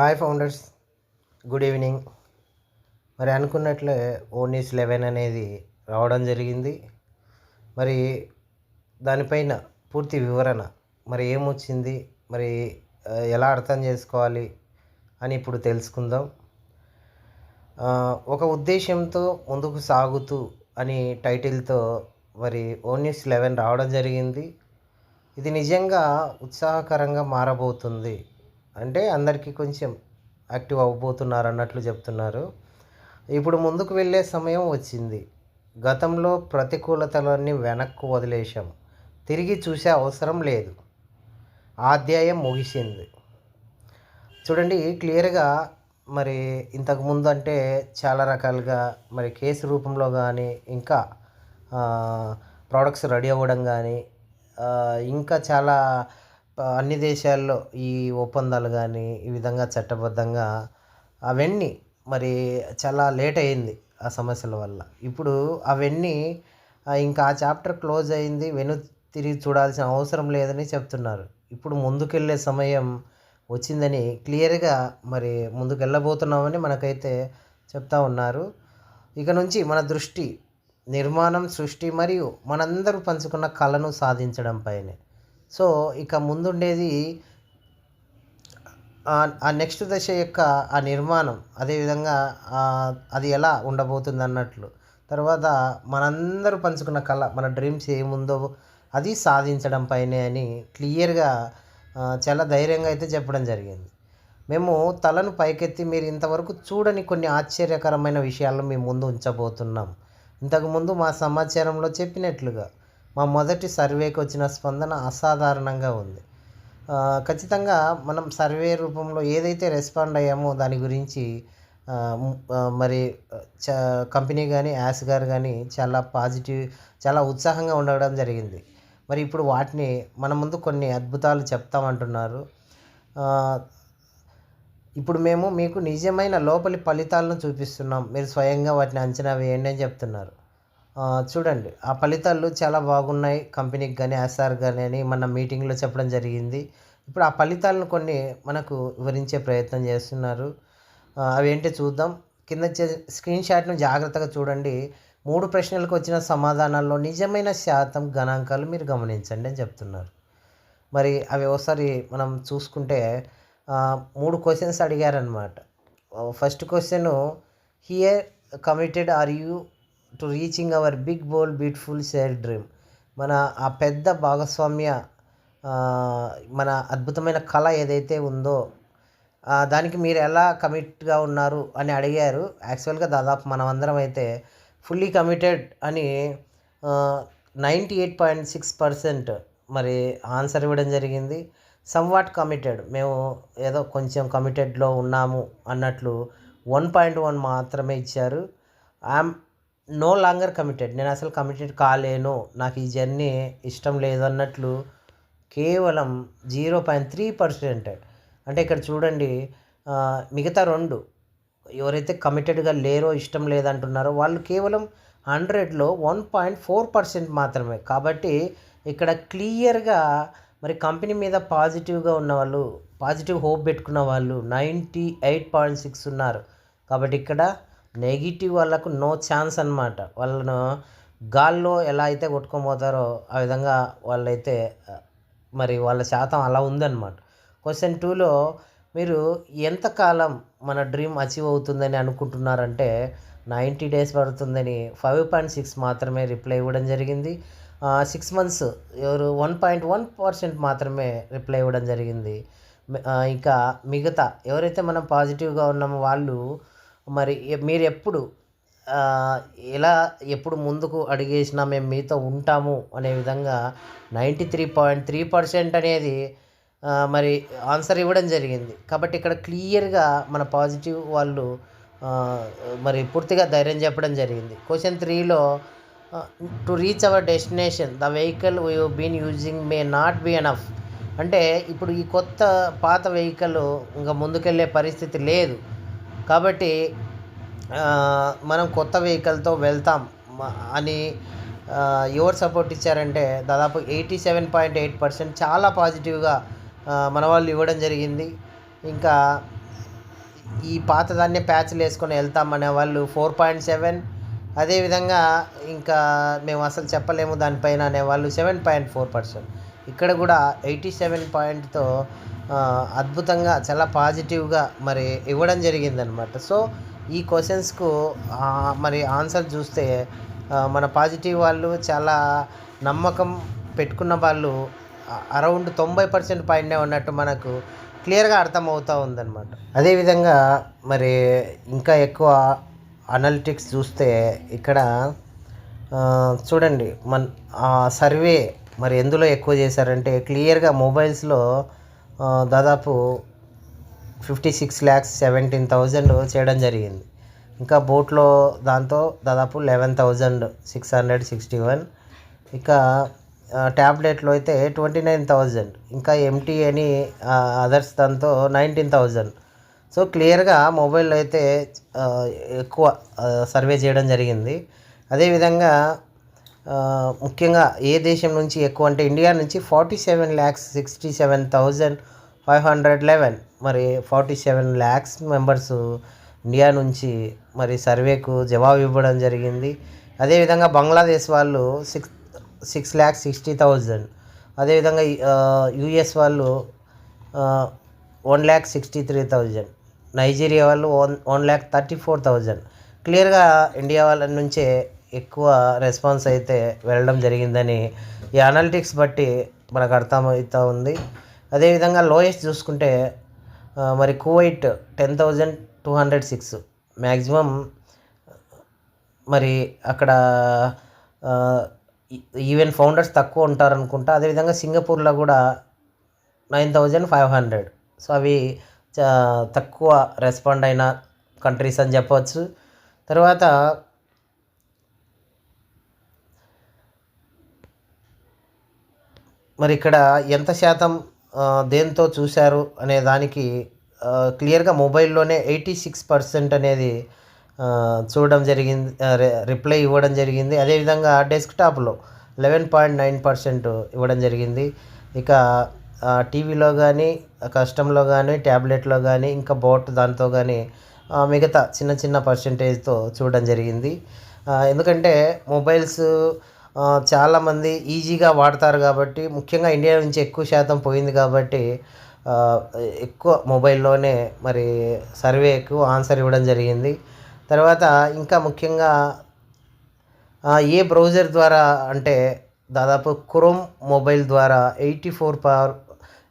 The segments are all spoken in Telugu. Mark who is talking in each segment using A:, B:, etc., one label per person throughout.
A: హాయ్ ఫౌండర్స్ గుడ్ ఈవినింగ్ మరి అనుకున్నట్లే ఓనీస్ లెవెన్ అనేది రావడం జరిగింది. మరి దానిపైన పూర్తి వివరణ మరి ఏమొచ్చింది? మరి ఎలా అర్థం చేసుకోవాలి అని ఇప్పుడు తెలుసుకుందాం. ఒక ఉద్దేశంతో ముందుకు సాగుతూ అని టైటిల్తో మరి ఓన్యూస్ లెవెన్ రావడం జరిగింది. ఇది నిజంగా ఉత్సాహకరంగా మారబోతుంది. అంటే అందరికీ కొంచెం యాక్టివ్ అవ్వబోతున్నారు అన్నట్లు చెప్తున్నారు. ఇప్పుడు ముందుకు వెళ్ళే సమయం వచ్చింది. గతంలో ప్రతికూలతలన్నీ వెనక్కు వదిలేశాం. తిరిగి చూసే అవసరం లేదు. ఆధ్యాయం అధ్యాయం ముగిసింది. చూడండి క్లియర్గా మరి ఇంతకుముందు అంటే చాలా రకాలుగా మరి కేసు రూపంలో కానీ ఇంకా ప్రోడక్ట్స్ రెడీ అవ్వడం కానీ ఇంకా చాలా అన్ని దేశాల్లో ఈ ఒప్పందాలు కానీ ఈ విధంగా చట్టబద్ధంగా అవన్నీ మరి చాలా లేట్ అయింది ఆ సమస్యల వల్ల. ఇప్పుడు అవన్నీ ఇంకా ఆ చాప్టర్ క్లోజ్ అయింది వెను తిరిగి చూడాల్సిన అవసరం లేదని చెప్తున్నారు. ఇప్పుడు ముందుకెళ్ళే సమయం వచ్చిందని క్లియర్గా మరి ముందుకెళ్ళబోతున్నామని మనకైతే చెప్తా ఉన్నారు. ఇక నుంచి మన దృష్టి నిర్మాణం సృష్టి మరియు మనందరూ పంచుకున్న కళను సాధించడం పైనే. సో ఇక ముందుండేది ఆ- నెక్స్ట్ దశ యొక్క ఆ నిర్మాణం. అదేవిధంగా అది ఎలా ఉండబోతుంది అన్నట్లు తర్వాత మనందరూ పంచుకున్న కళ మన డ్రీమ్స్ ఏముందో అది సాధించడం పైనే అని క్లియర్గా చాలా ధైర్యంగా అయితే చెప్పడం జరిగింది. మేము తలను పైకెత్తి మీరు ఇంతవరకు చూడని కొన్ని ఆశ్చర్యకరమైన విషయాలను మేము ముందు ఉంచబోతున్నాం. ఇంతకుముందు మా సమాచారంలో చెప్పినట్లుగా మా మొదటి సర్వేకి వచ్చిన స్పందన అసాధారణంగా ఉంది. ఖచ్చితంగా మనం సర్వే రూపంలో ఏదైతే రెస్పాండ్ అయ్యామో దాని గురించి మరి చ కంపెనీ కానీ యాస్ గారు కానీ చాలా పాజిటివ్ చాలా ఉత్సాహంగా ఉండడం జరిగింది. మరి ఇప్పుడు వాటిని మన ముందు కొన్ని అద్భుతాలు చెప్తామంటున్నారు ఇప్పుడు మేము మీకు నిజమైన లోపలి ఫలితాలను చూపిస్తున్నాం. మీరు స్వయంగా వాటిని అంచనా వేయండి అని చెప్తున్నారు. చూడండి ఆ ఫలితాలు చాలా బాగున్నాయి. కంపెనీకి కానీ ఎస్ఆర్ కానీ అని మన మీటింగ్లో చెప్పడం జరిగింది. ఇప్పుడు ఆ ఫలితాలను కొన్ని మనకు వివరించే ప్రయత్నం చేస్తున్నారు. అవి ఏంటి చూద్దాం. కింద స్క్రీన్ షాట్ను జాగ్రత్తగా చూడండి. మూడు ప్రశ్నలకు వచ్చిన సమాధానాల్లో నిజమైన శాతం గణాంకాలు మీరు గమనించండి అని చెప్తున్నారు. మరి అవి ఒకసారి మనం చూసుకుంటే మూడు questions అడిగారనమాట first question here committed are you to reaching our big bold beautiful share dream మన ఆ పెద్ద భాగస్వామ్య మన అద్భుతమైన కళ ఏదైతే ఉందో దానికి మీరు ఎలా కమిట్గా ఉన్నారు అని అడిగారు. యాక్చువల్గా దాదాపు మనమందరం అయితే ఫుల్లీ కమిటెడ్ అని ninety eight point six percent మరి ఆన్సర్ ఇవ్వడం జరిగింది. సమ్వాట్ కమిటెడ్ మేము ఏదో కొంచెం కమిటెడ్లో ఉన్నాము అన్నట్లు వన్ పాయింట్ వన్ మాత్రమే ఇచ్చారు. ఐఎమ్ నో లాంగర్ కమిటెడ్ నేను అసలు కమిటెడ్ కాలేను. నాకు ఈ జర్నీ ఇష్టం లేదు అన్నట్లు కేవలం జీరో పాయింట్ త్రీ పర్సెంట్ అంటే ఇక్కడ చూడండి మిగతా రెండు ఎవరైతే కమిటెడ్గా లేరో ఇష్టం లేదంటున్నారో వాళ్ళు కేవలం హండ్రెడ్లో వన్ పాయింట్ ఫోర్ పర్సెంట్ మాత్రమే. కాబట్టి ఇక్కడ క్లియర్గా మరి కంపెనీ మీద పాజిటివ్గా ఉన్న వాళ్ళు పాజిటివ్ హోప్ పెట్టుకున్న వాళ్ళు నైంటీ ఎయిట్ పాయింట్ సిక్స్ ఉన్నారు. కాబట్టి ఇక్కడ నెగిటివ్ వాళ్ళకు నో ఛాన్స్ అనమాట వాళ్ళను గాల్లో ఎలా అయితే కొట్టుకోబోతారో ఆ విధంగా వాళ్ళైతే మరి వాళ్ళ శాతం అలా ఉందన్నమాట. క్వశ్చన్ టూలో మీరు ఎంతకాలం మన డ్రీమ్ అచీవ్ అవుతుందని అనుకుంటున్నారంటే నైంటీ డేస్ పడుతుందని ఫైవ్ పాయింట్ సిక్స్ మాత్రమే రిప్లై ఇవ్వడం జరిగింది. సిక్స్ మంత్స్ ఎవరు వన్ పాయింట్ వన్ పర్సెంట్ మాత్రమే రిప్లై ఇవ్వడం జరిగింది. ఇంకా మిగతా ఎవరైతే మనం పాజిటివ్గా ఉన్నామో వాళ్ళు మరి మీరు ఎప్పుడు ఎలా ఎప్పుడు ముందుకు అడిగేసినా మేము మీతో ఉంటాము అనే విధంగా ninety three point three percent అనేది మరి ఆన్సర్ ఇవ్వడం జరిగింది. కాబట్టి ఇక్కడ క్లియర్గా మన పాజిటివ్ వాళ్ళు మరి పూర్తిగా ధైర్యం చెప్పడం జరిగింది. క్వశ్చన్ త్రీలో to reach our destination the vehicle we been using may not be enough. అంటే ఇప్పుడు ఈ కొత్త పాత వెహికల్ ఇంకా ముందుకెళ్ళే పరిస్థితి లేదు. కాబట్టి మనం కొత్త వెహికల్తో వెళ్తాం. అని ఎవరు సపోర్ట్ ఇచ్చారంటే దాదాపు eighty seven point eight percent చాలా పాజిటివ్గా మన వాళ్ళు ఇవ్వడం జరిగింది. ఇంకా ఈ పాతదాన్నే ప్యాచ్లు వేసుకొని వెళ్తామనే వాళ్ళు ఫోర్ పాయింట్ సెవెన్. అదేవిధంగా ఇంకా మేము అసలు చెప్పలేము దానిపైన అనేవాళ్ళు సెవెన్ పాయింట్ ఫోర్ పర్సెంట్. ఇక్కడ కూడా ఎయిటీ సెవెన్ పాయింట్తో అద్భుతంగా చాలా పాజిటివ్గా మరి ఇవ్వడం జరిగిందనమాట సో ఈ క్వశ్చన్స్కు మరి ఆన్సర్ చూస్తే మన పాజిటివ్ వాళ్ళు చాలా నమ్మకం పెట్టుకున్న వాళ్ళు అరౌండ్ తొంభై పర్సెంట్ పైనే ఉన్నట్టు మనకు క్లియర్గా అర్థమవుతూ ఉందన్నమాట. అదేవిధంగా మరి ఇంకా ఎక్కువ అనలిటిక్స్ చూస్తే ఇక్కడ చూడండి మన సర్వే మరి ఎందులో ఎక్కువ చేశారంటే క్లియర్గా మొబైల్స్లో దాదాపు fifty six lakhs seventeen thousand చేయడం జరిగింది. ఇంకా బోట్లో దాంతో దాదాపు eleven thousand six hundred sixty one. ఇక ట్యాబ్లెట్లో అయితే ట్వంటీ నైన్ థౌజండ్. ఇంకా ఎంటీ అని అదర్స్ దాంతో నైన్టీన్ థౌజండ్. సో క్లియర్గా మొబైల్లో అయితే ఎక్కువ సర్వే చేయడం జరిగింది. అదేవిధంగా ముఖ్యంగా ఏ దేశం నుంచి ఎక్కువ అంటే ఇండియా నుంచి forty seven lakhs sixty seven thousand five hundred eleven. మరి forty seven lakhs members India నుంచి మరి సర్వేకు జవాబు ఇవ్వడం జరిగింది. అదేవిధంగా బంగ్లాదేశ్ వాళ్ళు six six lakhs sixty thousand అదేవిధంగా యూఎస్ వాళ్ళు one lakh sixty three thousand Nigeria వాళ్ళు one one lakh thirty four thousand క్లియర్గా ఇండియా వాళ్ళ నుంచే ఎక్కువ రెస్పాన్స్ అయితే వెళ్ళడం జరిగిందని ఈ అనాలిటిక్స్ బట్టి మనకు అర్థమవుతూ ఉంది. అదేవిధంగా లోయెస్ట్ చూసుకుంటే మరి Kuwait ten thousand two hundred six maximum మరి అక్కడ ఈవెన్ ఫౌండర్స్ తక్కువ ఉంటారు అనుకుంటా అదేవిధంగా సింగపూర్లో కూడా nine thousand five hundred so అవి తక్కువ రెస్పాండ్ అయిన కంట్రీస్ అని చెప్పవచ్చు. తర్వాత మరి ఇక్కడ ఎంత శాతం దేంతో చూశారు అనే దానికి క్లియర్గా మొబైల్లోనే ఎయిటీ సిక్స్ పర్సెంట్ అనేది చూడడం జరిగింది రిప్లై ఇవ్వడం జరిగింది. అదేవిధంగా డెస్క్టాప్లో లెవెన్ పాయింట్ నైన్ పర్సెంట్ ఇవ్వడం జరిగింది. ఇక టీవీలో కానీ కష్టంలో కానీ ట్యాబ్లెట్లో కానీ ఇంకా బోట్ దాంతో కానీ మిగతా చిన్న చిన్న పర్సంటేజ్తో చూడడం జరిగింది. ఎందుకంటే మొబైల్స్ చాలామంది ఈజీగా వాడతారు కాబట్టి ముఖ్యంగా ఇండియా నుంచి ఎక్కువ శాతం పోయింది కాబట్టి ఎక్కువ మొబైల్లోనే మరి సర్వే ఎక్కువ ఆన్సర్ ఇవ్వడం జరిగింది. తర్వాత ఇంకా ముఖ్యంగా ఏ బ్రౌజర్ ద్వారా అంటే దాదాపు క్రోమ్ మొబైల్ ద్వారా eighty four power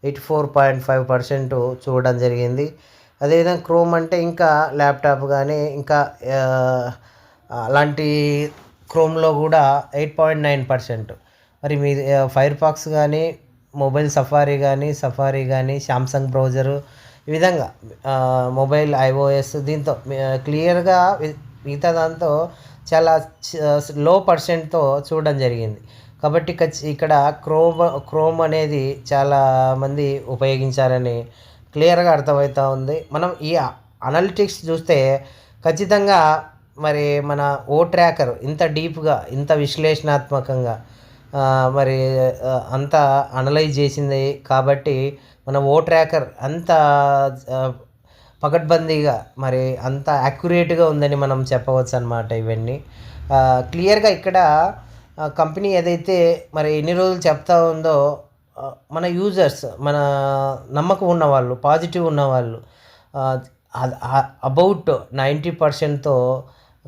A: eighty four point five percent చూడడం జరిగింది. అదేవిధంగా క్రోమ్ అంటే ఇంకా ల్యాప్టాప్ కానీ ఇంకా అలాంటి క్రోమ్లో కూడా ఎయిట్ పాయింట్ నైన్ పర్సెంట్ మరి మీ ఫైర్ ఫాక్స్ కానీ మొబైల్ సఫారీ కానీ సఫారీ కానీ శాంసంగ్ బ్రౌజరు ఈ విధంగా మొబైల్ ఐఓఎస్ దీంతో క్లియర్గా మిగతా దాంతో చాలా లో పర్సెంట్తో చూడడం జరిగింది. కాబట్టి ఇక్కడ క్రోమ్ క్రోమ్ అనేది చాలా మంది ఉపయోగించారని క్లియర్గా అర్థమవుతూ ఉంది. మనం ఈ అనలిటిక్స్ చూస్తే ఖచ్చితంగా మరి మన ఓ ట్రాకర్ ఇంత డీప్గా ఇంత విశ్లేషణాత్మకంగా మరి అంత అనలైజ్ చేసింది కాబట్టి మన ఓ ట్రాకర్ అంత పకడ్బందీగా మరి అంత యాక్యురేట్గా ఉందని మనం చెప్పవచ్చు అనమాట ఇవన్నీ క్లియర్గా ఇక్కడ కంపెనీ ఏదైతే మరి ఎన్ని రోజులు చెప్తా ఉందో మన యూజర్స్ మన నమ్మకం ఉన్నవాళ్ళు పాజిటివ్ ఉన్నవాళ్ళు అబౌట్ నైంటీ పర్సెంట్తో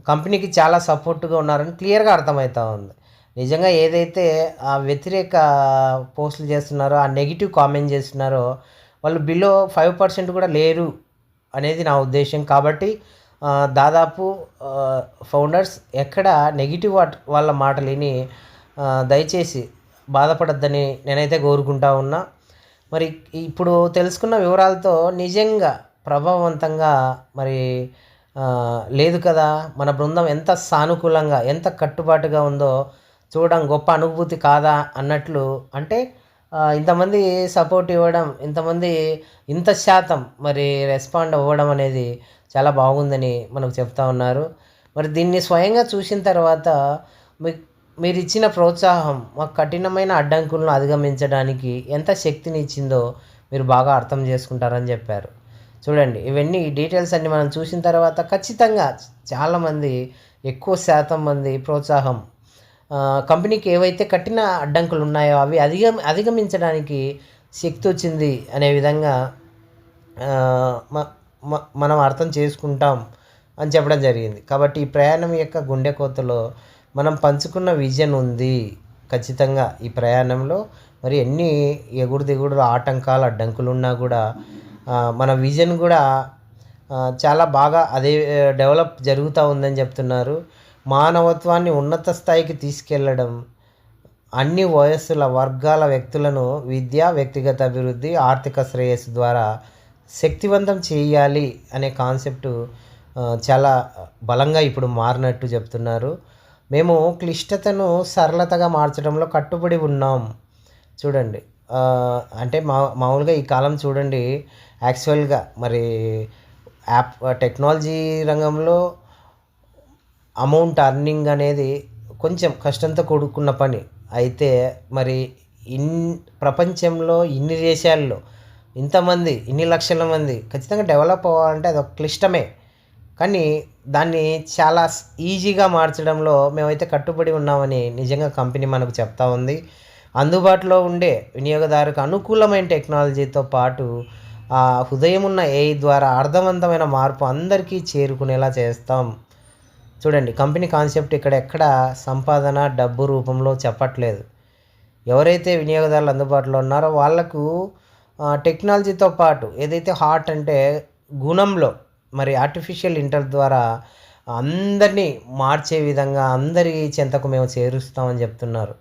A: కంపెనీకి చాలా సపోర్ట్గా ఉన్నారని క్లియర్గా అర్థమవుతూ ఉంది. నిజంగా ఏదైతే ఆ వ్యతిరేక పోస్టులు చేస్తున్నారో ఆ నెగిటివ్ కామెంట్ చేస్తున్నారో వాళ్ళు బిలో ఫైవ్ పర్సెంట్ కూడా లేరు అనేది నా ఉద్దేశం కాబట్టి దాదాపు ఫౌండర్స్ ఎక్కడ నెగిటివ్ వాళ్ళ మాటలేని దయచేసి బాధపడద్దని నేనైతే కోరుకుంటా ఉన్నా. మరి ఇప్పుడు తెలుసుకున్న వివరాలతో నిజంగా ప్రభావవంతంగా మరి లేదు కదా మన బృందం ఎంత సానుకూలంగా ఎంత కట్టుబాటుగా ఉందో చూడడం గొప్ప అనుభూతి కాదా అన్నట్లు అంటే ఇంతమంది సపోర్ట్ ఇవ్వడం ఇంతమంది ఇంత శాతం మరి రెస్పాండ్ అవ్వడం అనేది చాలా బాగుందని మనకు చెప్తా ఉన్నారు. మరి దీన్ని స్వయంగా చూసిన తర్వాత మీ మీరు ఇచ్చిన ప్రోత్సాహం మాకు కఠినమైన అడ్డంకులను అధిగమించడానికి ఎంత శక్తిని ఇచ్చిందో మీరు బాగా అర్థం చేసుకుంటారని చెప్పారు. చూడండి ఇవన్నీ ఈ డీటెయిల్స్ అన్నీ మనం చూసిన తర్వాత ఖచ్చితంగా చాలామంది ఎక్కువ శాతం మంది ప్రోత్సాహం. కంపెనీకి ఏవైతే కఠిన అడ్డంకులు ఉన్నాయో అవి అధిగమ అధిగమించడానికి శక్తి వచ్చింది అనే విధంగా మనం అర్థం చేసుకుంటాం అని చెప్పడం జరిగింది. కాబట్టి ఈ ప్రయాణం యొక్క గుండె కోతలో మనం పంచుకున్న విజన్ ఉంది ఖచ్చితంగా ఈ ప్రయాణంలో. మరి ఎన్ని ఎగుడు దిగుడు ఆటంకాలు అడ్డంకులు ఉన్నా కూడా మన విజన్ కూడా చాలా బాగా అదే డెవలప్ జరుగుతూ ఉందని చెప్తున్నారు. మానవత్వాన్ని ఉన్నత స్థాయికి తీసుకెళ్ళడం అన్ని వయస్సుల వర్గాల వ్యక్తులను విద్య వ్యక్తిగత అభివృద్ధి ఆర్థిక శ్రేయస్సు ద్వారా శక్తివంతం చేయాలి అనే కాన్సెప్ట్ చాలా బలంగా ఇప్పుడు మారినట్టు చెప్తున్నారు. మేము క్లిష్టతను సరళతగా మార్చడంలో కట్టుబడి ఉన్నాం. చూడండి. అంటే మా మామూలుగా ఈ కాలం చూడండి యాక్చువల్గా మరి యాప్ టెక్నాలజీ రంగంలో అమౌంట్ అర్నింగ్ అనేది కొంచెం కష్టంతో కూడుకున్న పని. అయితే మరి ఇన్ ప్రపంచంలో ఇన్ని దేశాల్లో ఇంతమంది ఇన్ని లక్షల మంది ఖచ్చితంగా డెవలప్ అవ్వాలంటే అది ఒక క్లిష్టమే. కానీ దాన్ని చాలా ఈజీగా మార్చడంలో మేమైతే కట్టుబడి ఉన్నామని నిజంగా కంపెనీ మనకు చెప్తా ఉంది. అందుబాటులో ఉండే వినియోగదారుకు అనుకూలమైన టెక్నాలజీతో పాటు ఆ హృదయం ఉన్న ఏఐ ద్వారా అర్థవంతమైన మార్పు అందరికీ చేరుకునేలా చేస్తాం. చూడండి కంపెనీ కాన్సెప్ట్ ఇక్కడ ఎక్కడ సంపాదన డబ్బు రూపంలో చెప్పట్లేదు. ఎవరైతే వినియోగదారులు అందుబాటులో ఉన్నారో వాళ్ళకు టెక్నాలజీతో పాటు ఏదైతే హార్ట్ అంటే గుణంలో మరి ఆర్టిఫిషియల్ ఇంటర్ ద్వారా అందరినీ మార్చే విధంగా అందరి చెంతకు మేము చేరుస్తామని చెప్తున్నారు.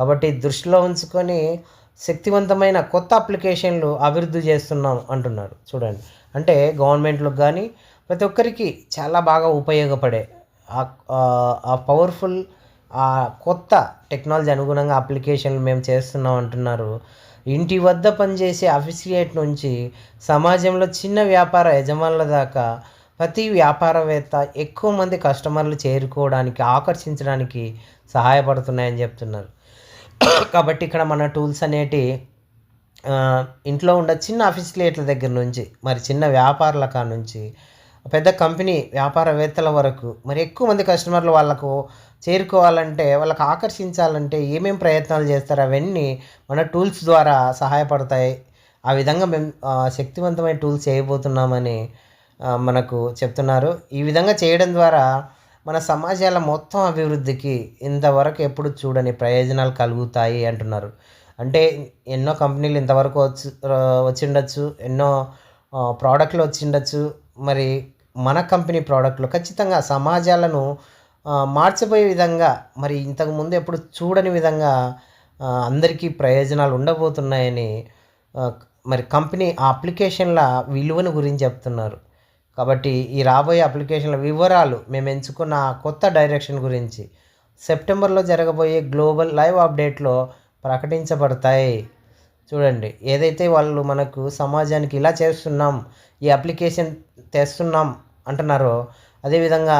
A: కాబట్టి దృష్టిలో ఉంచుకొని శక్తివంతమైన కొత్త అప్లికేషన్లు అభివృద్ధి చేస్తున్నాం అంటున్నారు. చూడండి. అంటే గవర్నమెంట్లకు కానీ ప్రతి ఒక్కరికి చాలా బాగా ఉపయోగపడే ఆ- ఆ పవర్ఫుల్ ఆ కొత్త టెక్నాలజీ అనుగుణంగా అప్లికేషన్లు మేము చేస్తున్నాం అంటున్నారు. ఇంటి వద్ద పనిచేసే అఫిసియేట్ నుంచి సమాజంలో చిన్న వ్యాపార యజమానుల దాకా ప్రతి వ్యాపారవేత్త ఎక్కువ మంది కస్టమర్లు చేరుకోవడానికి ఆకర్షించడానికి సహాయపడుతున్నాయని చెప్తున్నారు. కాబట్టి ఇక్కడ మన టూల్స్ అనేటి ఇంట్లో ఉన్న చిన్న అఫిసిలియేట్ల దగ్గర నుంచి మరి చిన్న వ్యాపారుల కాడ నుంచి పెద్ద కంపెనీ వ్యాపారవేత్తల వరకు మరి ఎక్కువ మంది కస్టమర్లు వాళ్ళకు చేరుకోవాలంటే వాళ్ళకు ఆకర్షించాలంటే ఏమేం ప్రయత్నాలు చేస్తారు అవన్నీ మన టూల్స్ ద్వారా సహాయపడతాయి. ఆ విధంగా మేము శక్తివంతమైన టూల్స్ చేయబోతున్నామని మనకు చెప్తున్నారు. ఈ విధంగా చేయడం ద్వారా మన సమాజాల మొత్తం అభివృద్ధికి ఇంతవరకు ఎప్పుడు చూడని ప్రయోజనాలు కలుగుతాయి అంటున్నారు. అంటే ఎన్నో కంపెనీలు ఇంతవరకు వచ్చి వచ్చిండొచ్చు ఎన్నో ప్రోడక్ట్లు వచ్చిండొచ్చు. మరి మన కంపెనీ ప్రోడక్ట్లు ఖచ్చితంగా సమాజాలను మార్చిపోయే విధంగా మరి ఇంతకుముందు ఎప్పుడు చూడని విధంగా అందరికీ ప్రయోజనాలు ఉండబోతున్నాయని మరి కంపెనీ ఆ అప్లికేషన్ల విలువను గురించి చెప్తున్నారు. కాబట్టి ఈ రాబోయే అప్లికేషన్ల వివరాలు మేము ఎంచుకున్న కొత్త డైరెక్షన్ గురించి సెప్టెంబర్లో జరగబోయే గ్లోబల్ లైవ్ అప్డేట్లో ప్రకటించబడతాయి. చూడండి ఏదైతే వాళ్ళు మనకు సమాజానికి ఇలా చేస్తున్నాం ఈ అప్లికేషన్ తెస్తున్నాం అంటున్నారో అదేవిధంగా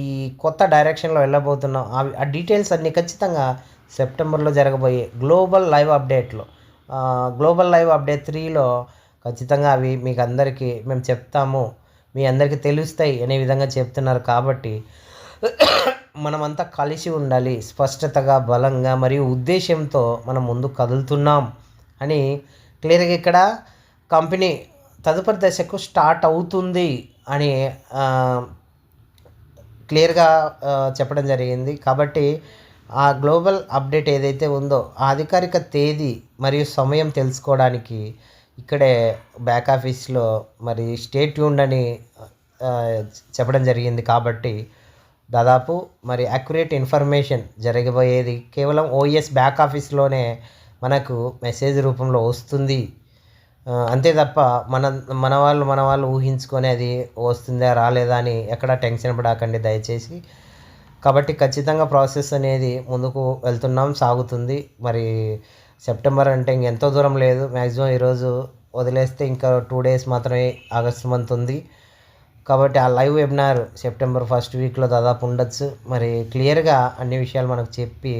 A: ఈ కొత్త డైరెక్షన్లో వెళ్ళబోతున్నాం అవి ఆ డీటెయిల్స్ అన్నీ ఖచ్చితంగా సెప్టెంబర్లో జరగబోయే గ్లోబల్ లైవ్ అప్డేట్లో గ్లోబల్ లైవ్ అప్డేట్ త్రీలో ఖచ్చితంగా అవి మీకు అందరికీ మేము చెప్తాము. మీ అందరికీ తెలుస్తాయి అనే విధంగా చెప్తున్నారు కాబట్టి మనమంతా కలిసి ఉండాలి స్పష్టతగా బలంగా మరియు ఉద్దేశంతో మనం ముందు కదులుతున్నాం అని క్లియర్గా ఇక్కడ కంపెనీ తదుపరి దశకు స్టార్ట్ అవుతుంది అని క్లియర్గా చెప్పడం జరిగింది. కాబట్టి ఆ గ్లోబల్ అప్డేట్ ఏదైతే ఉందో ఆ అధికారిక తేదీ మరియు సమయం తెలుసుకోవడానికి ఇక్కడే బ్యాక్ ఆఫీస్లో మరి స్టేట్ ట్యూన్డ్ అని చెప్పడం జరిగింది కాబట్టి దాదాపు మరి అక్యురేట్ ఇన్ఫర్మేషన్ జరగబోయేది కేవలం ఓఎస్ బ్యాక్ ఆఫీస్లోనే మనకు మెసేజ్ రూపంలో వస్తుంది. అంతే తప్ప మన మన వాళ్ళు మన వాళ్ళు ఊహించుకొని అది వస్తుందా రాలేదా అని ఎక్కడా టెన్షన్ పడకండి దయచేసి. కాబట్టి ఖచ్చితంగా ప్రాసెస్ అనేది ముందుకు వెళ్తున్నాం సాగుతుంది. మరి సెప్టెంబర్ అంటే ఇంకెంతో దూరం లేదు. మ్యాక్సిమం ఈరోజు వదిలేస్తే ఇంకా టూ డేస్ మాత్రమే ఆగస్ట్ మంత్ ఉంది. కాబట్టి ఆ లైవ్ వెబినార్ సెప్టెంబర్ ఫస్ట్ వీక్లో దాదాపు ఉండొచ్చు. మరి క్లియర్గా అన్ని విషయాలు మనకు చెప్పి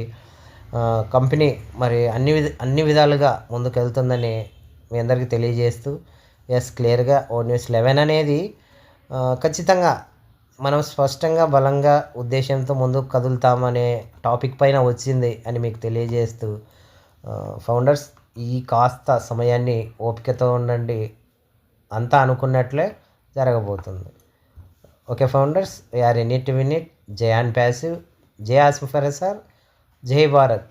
A: కంపెనీ మరి అన్ని విధ అన్ని విధాలుగా ముందుకు వెళ్తుందని మీ అందరికీ తెలియజేస్తూ ఎస్ క్లియర్గా ఓ న్యూస్ లెవెన్ అనేది ఖచ్చితంగా మనం స్పష్టంగా బలంగా ఉద్దేశంతో ముందుకు కదులుతామనే టాపిక్ పైన వచ్చింది అని మీకు తెలియజేస్తూ ఫౌండర్స్ ఈ కాస్త సమయాన్ని ఓపికతో ఉండండి అంతా అనుకున్నట్లే జరగబోతుంది. Okay founders are any to win it జై ఆన్ ప్యాసివ్ జై ఆసిఫర్ సార్ జై భారత్